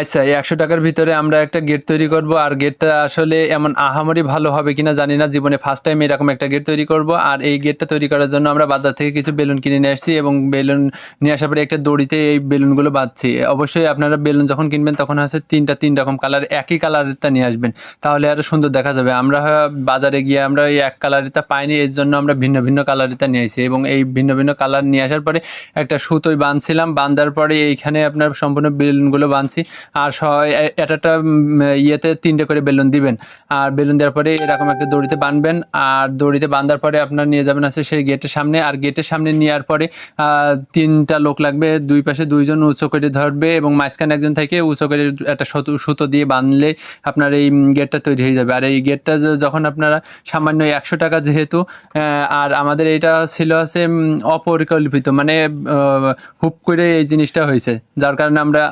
আচ্ছা এই একশো টাকার ভিতরে আমরা একটা গেট তৈরি করব, আর গেটটা আসলে এমন আহামরি ভালো হবে কিনা জানি না, জীবনে ফার্স্ট টাইম এরকম একটা গেট তৈরি করব, আর এই গেটটা তৈরি করার জন্য আমরা বাজার থেকে কিছু বেলুন কিনে নিয়ে আসছি, এবং বেলুন নিয়ে আসার পরে একটা দড়িতে এই বেলুনগুলো বাঁধছি। অবশ্যই আপনারা বেলুন যখন কিনবেন তখন হচ্ছে তিনটা তিন রকম কালার একই কালারেরটা নিয়ে আসবেন, তাহলে আরও সুন্দর দেখা যাবে। আমরা বাজারে গিয়ে আমরা এই এক কালারেরটা পাইনি, এর জন্য আমরা ভিন্ন ভিন্ন কালারেরটা নিয়ে আসি এবং এই ভিন্ন ভিন্ন কালার নিয়ে আসার পরে একটা সুতোয় বাঁধছিলাম, বাঁধার পরে এইখানে আপনার সম্পূর্ণ বেলুনগুলো বাঁধছি আর এটা একটা ইয়েতে তিনটে করে বেলুন দিবেন। আর বেলুন দেওয়ার পরে এরকম একটা দড়িতে বাঁধবেন আর দড়িতে বাঁধার পরে আপনার নিয়ে যাবেন আছে সেই গেটের সামনে। আর গেটের সামনে নেওয়ার পরে তিনটা লোক লাগবে। দুই পাশে দুইজন উঁচু করে ধরবে এবং মাঝখানে একজন থেকে উঁচু করে একটা সুতো দিয়ে বাঁধলে আপনার এই গেটটা তৈরি হয়ে যাবে। আর এই গেটটা যখন আপনারা সামান্য একশো টাকা যেহেতু আর আমাদের এটা ছিল আছে অপরিকল্পিত। মানে হুপ করে এই জিনিসটা হয়েছে। যার কারণে আমরা